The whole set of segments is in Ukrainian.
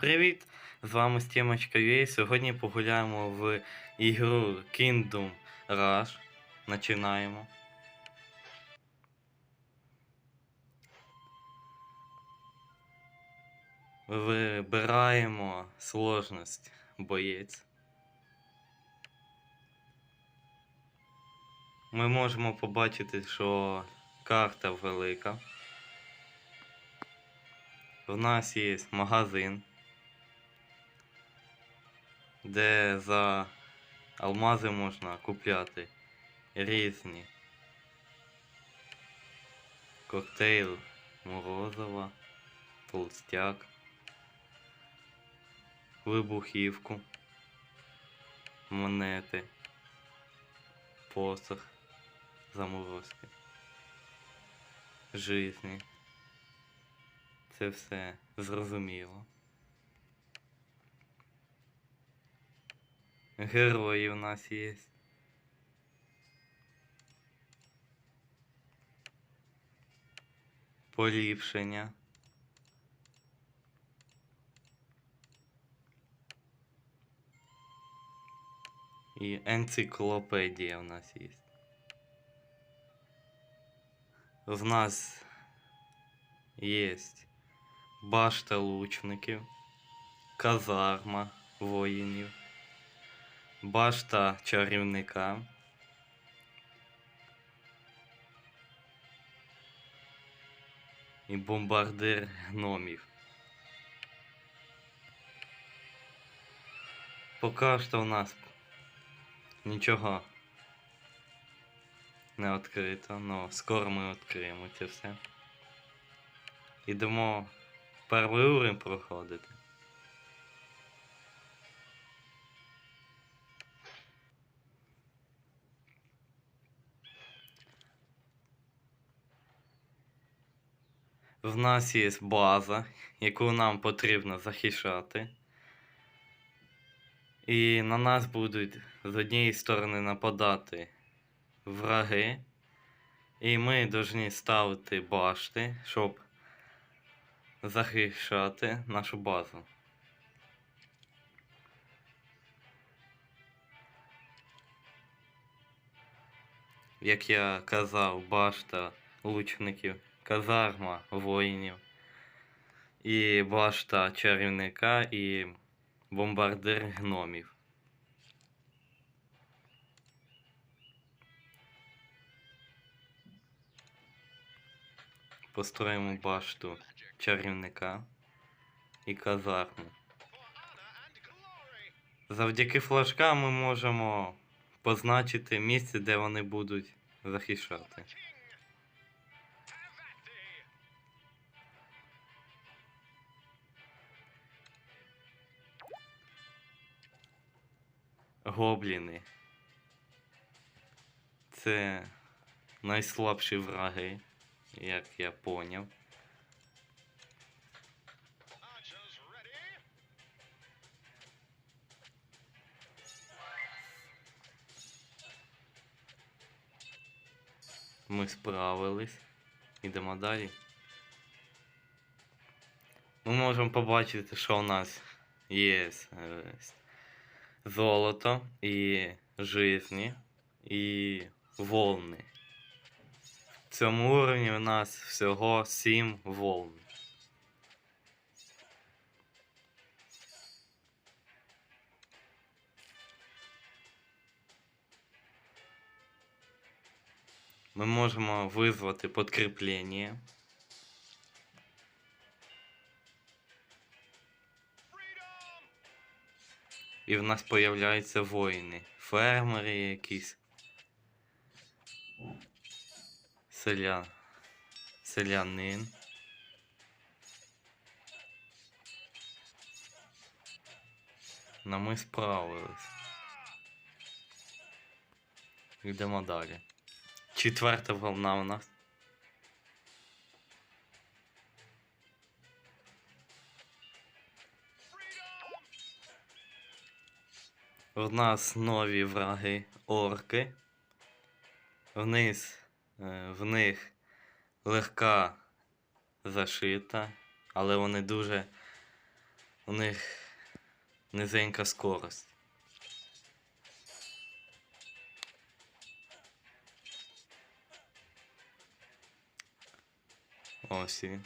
Привіт! З вами Стімочка UA. Сьогодні погуляємо в ігру Kingdom Rush. Починаємо. Вибираємо сложність боєць. Ми можемо побачити, що карта велика. В нас є магазин, де за алмази можна купляти різні коктейль морозова, толстяк, вибухівку, монети, посох, заморозки, жизни. Це все зрозуміло. Герої у нас є. Поліпшення. І енциклопедія у нас є. В нас є башта лучників, казарма воїнів, Башта чарівника. І бомбардир гномів. Поки що у нас нічого не відкрито, але скоро ми відкриємо це все. Ідемо перший уровень проходити. В нас є база, яку нам потрібно захищати. І на нас будуть з однієї сторони нападати враги. І ми повинні ставити башти, щоб захищати нашу базу. Як я казав, башта лучників, казарма воїнів, і башта чарівника, і бомбардир гномів. Построїмо башту чарівника і казарму. Завдяки флажкам ми можемо позначити місце, де вони будуть захищати. Гобліни. Це найслабші враги, як я поняв. Ми справились. Ідемо далі. Ми можемо побачити, що у нас є е, золото і жизні і волни. В цьому уровні у нас всього 7 волн. Ми можемо визвати підкріплення. І в нас появляються воїни. Фермери якісь. Селян. Селянин. Но ми справились. Йдемо далі. Четверта волна у нас. В нас нові враги орки. Вниз, е, в них легка зашита, але вони дуже У них низенька скорость. Ось він.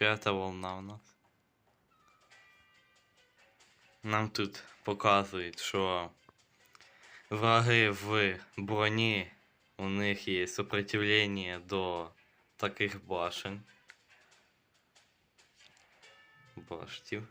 П'ята волна у нас. Нам тут показують, що враги в броні, у них є сопротивлення до таких башен. Баштів.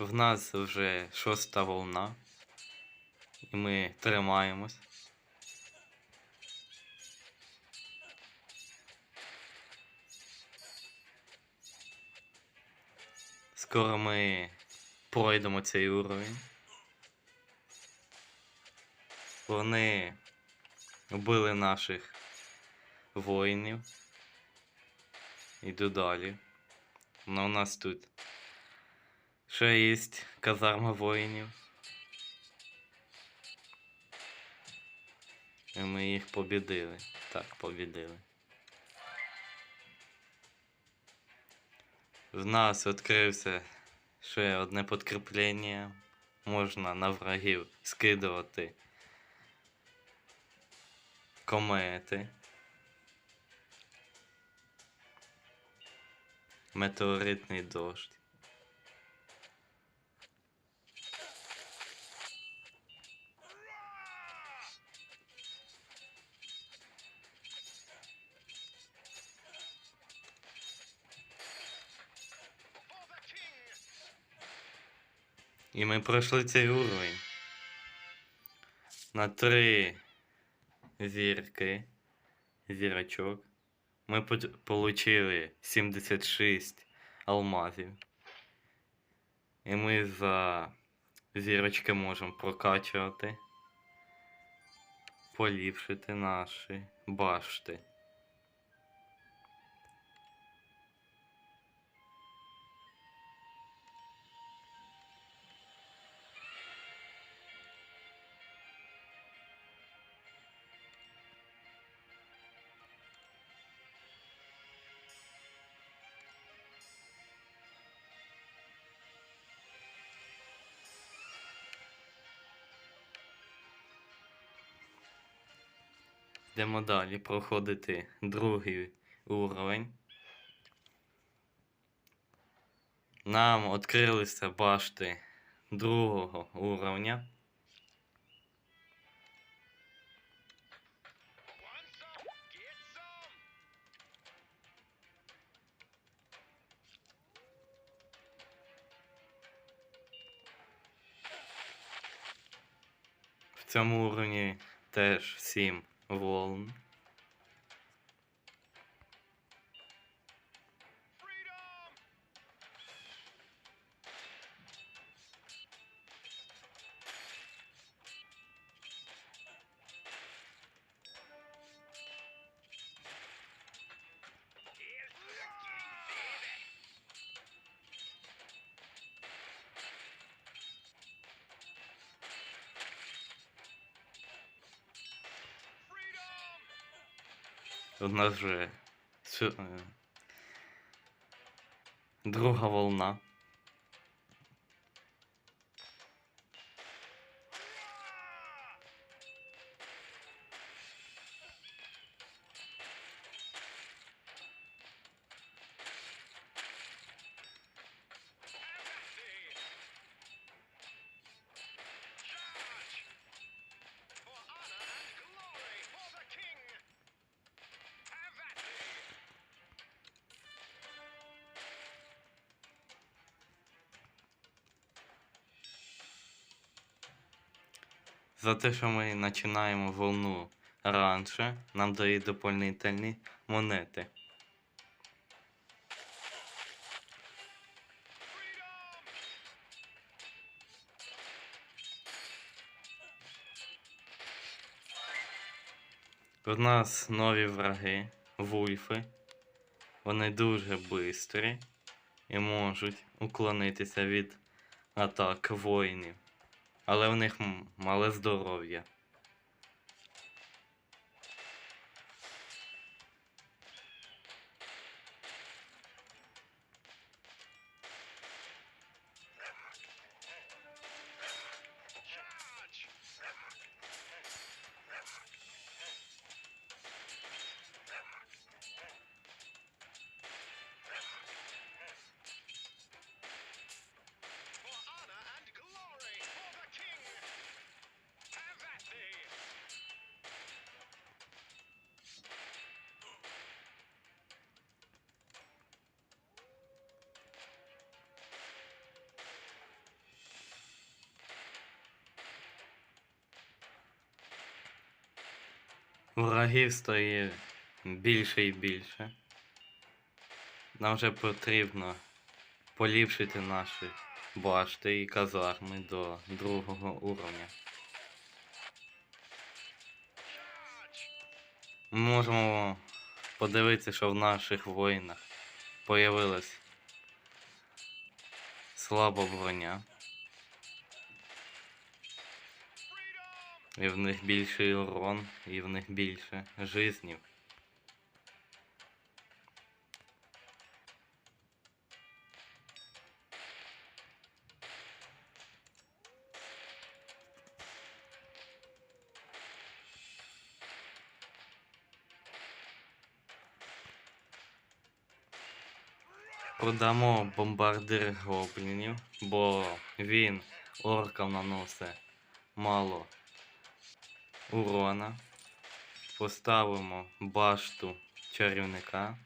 В нас вже шоста волна. І ми тримаємось. Скоро ми пройдемо цей уровень. Вони вбили наших воїнів. Іду далі. Ну, у нас тут ще є казарма воїнів. І ми їх побідили. Так, побідили. В нас відкрився ще одне підкріплення. Можна на врагів скидувати комети. Метеоритний дощ. І ми пройшли цей уровень. На три зірки. Зірочок. Ми получили 76 алмазів. І ми за зірочки можемо прокачувати. Поліпшити наші башти. Йдемо далі проходити другий уровень. Нам відкрилися башти другого уровня. В цьому уровні теж 7 волн. Freedom! У нас вже е, друга волна. За те, що ми починаємо волну раніше, нам дають доповнительні монети. У нас нові враги, вульфи. Вони дуже бистрі і можуть уклонитися від атак воїнів. Але в них мале здоров'я. Врагів стає більше і більше. Нам вже потрібно поліпшити наші башти і казарми до другого уровня. Ми можемо подивитися, що в наших воїнах появилась слаба броня, і в них більший урон, і в них більше жизнів. Продамо бомбардир гоблінів, бо він оркам наносить мало урона. Поставимо башту чарівника.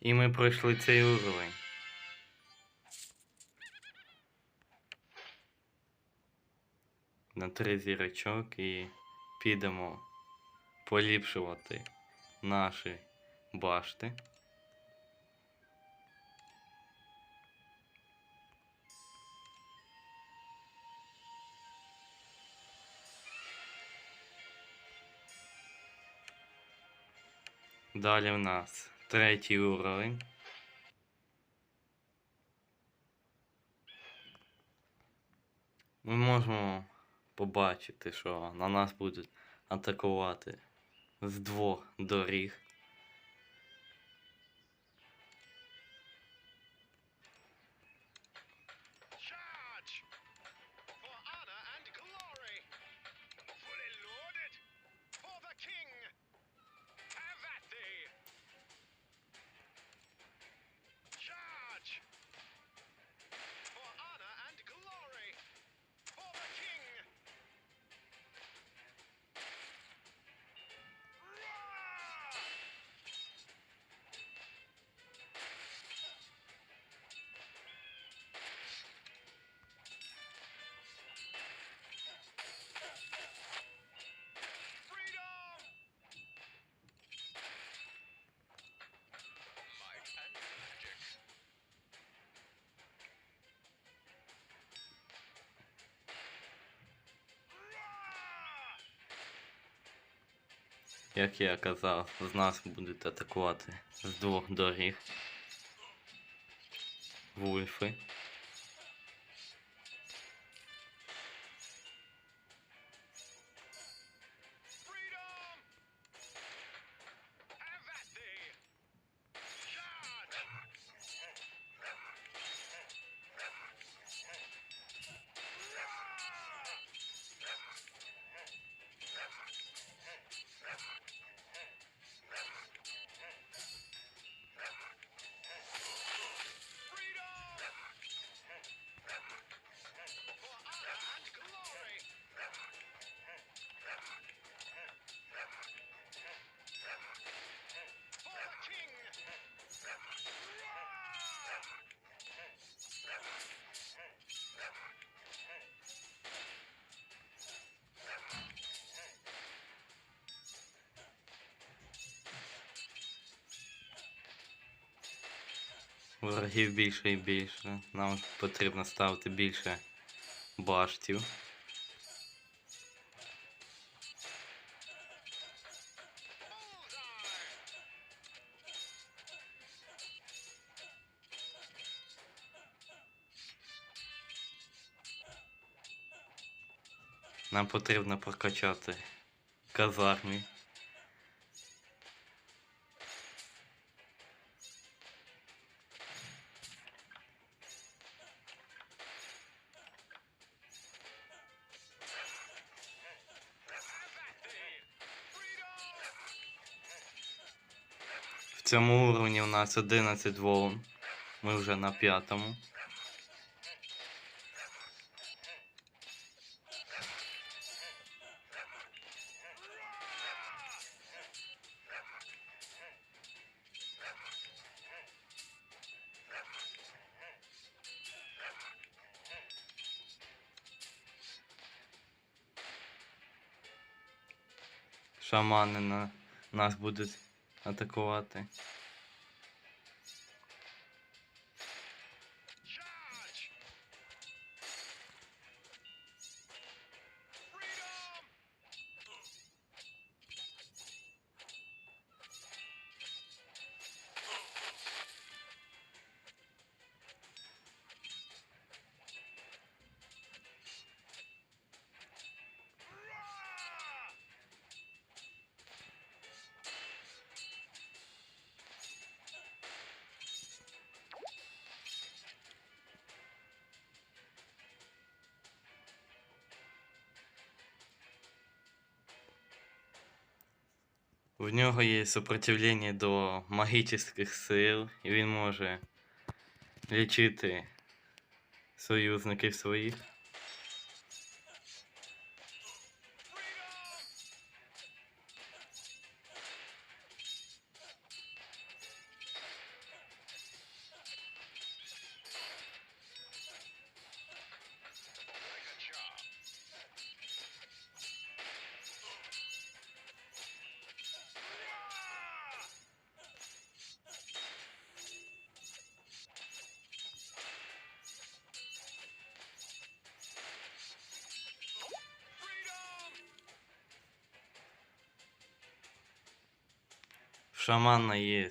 І ми пройшли цей уровень. На три зірочок і підемо поліпшувати наші башти. Далі в нас третій уровень. Ми можемо побачити, що на нас будуть атакувати з двох доріг. Як я казав, з нас будуть атакувати з двох доріг. Вульфи. Ворогів більше і більше. Нам потрібно ставити більше баштів. Нам потрібно прокачати казармі. Цьому уровні у нас 11 волн. Ми вже на п'ятому. Шамани на нас будуть атакувати. В нього є сопротивлення до магічних сил, і він може лічити союзників своїх. Шамана є,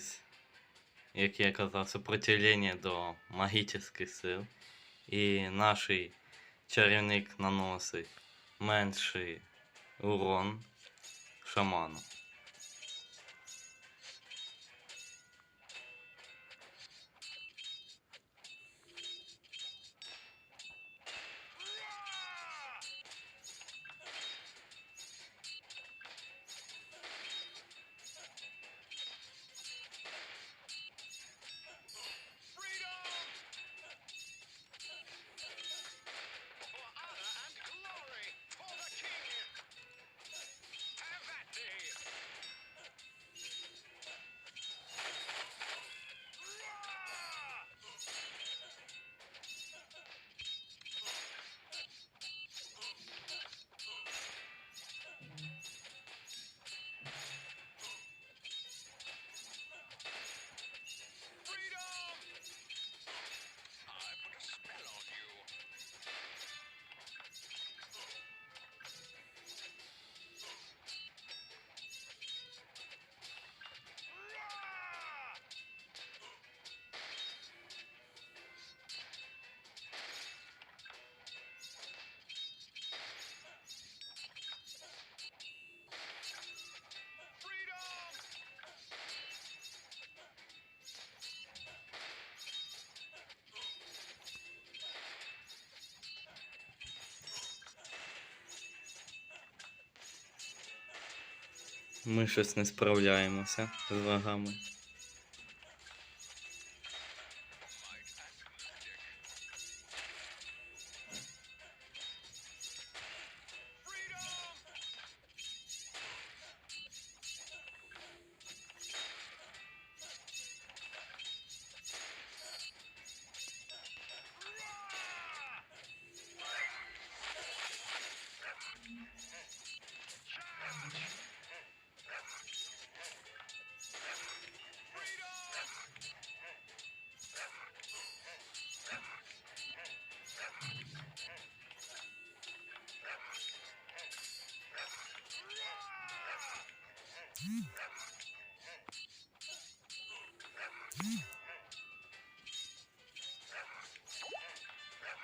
як я казав, сопротивлення до магічних сил. І наш чарівник наносить менший урон шаману. Ми щось не справляємося з вагами.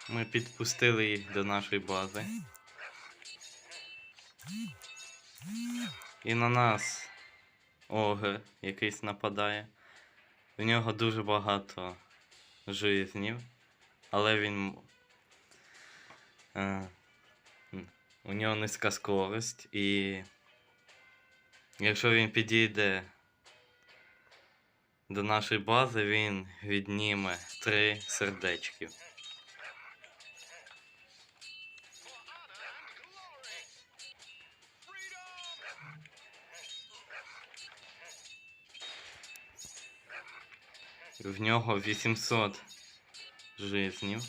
Ми підпустили їх до нашої бази. І на нас огр якийсь нападає. У нього дуже багато жизнів, але він. Е, у нього низька скорость і. Якщо він підійде до нашої бази, він відніме три сердечки. В нього 800 жизнів.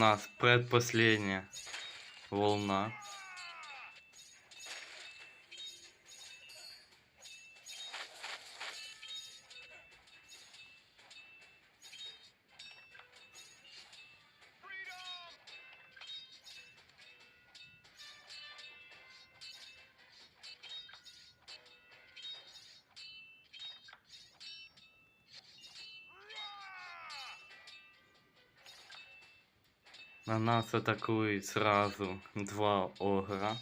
Нас предпоследняя волна. На нас атакують сразу два огра.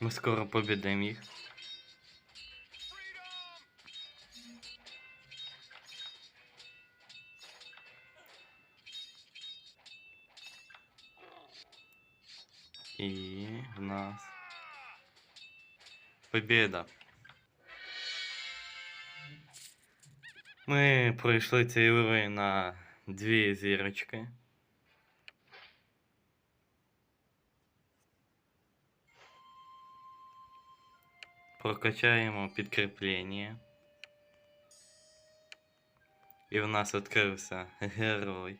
Мы скоро победим их и в нас победа. Мы пройшли цей уровень на дві зірочки. Прокачаємо підкріплення. І в нас відкрився герой.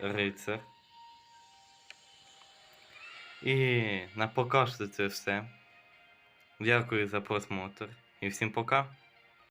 Рицар. І на пока це все. Дякую за просмотр. І всім пока.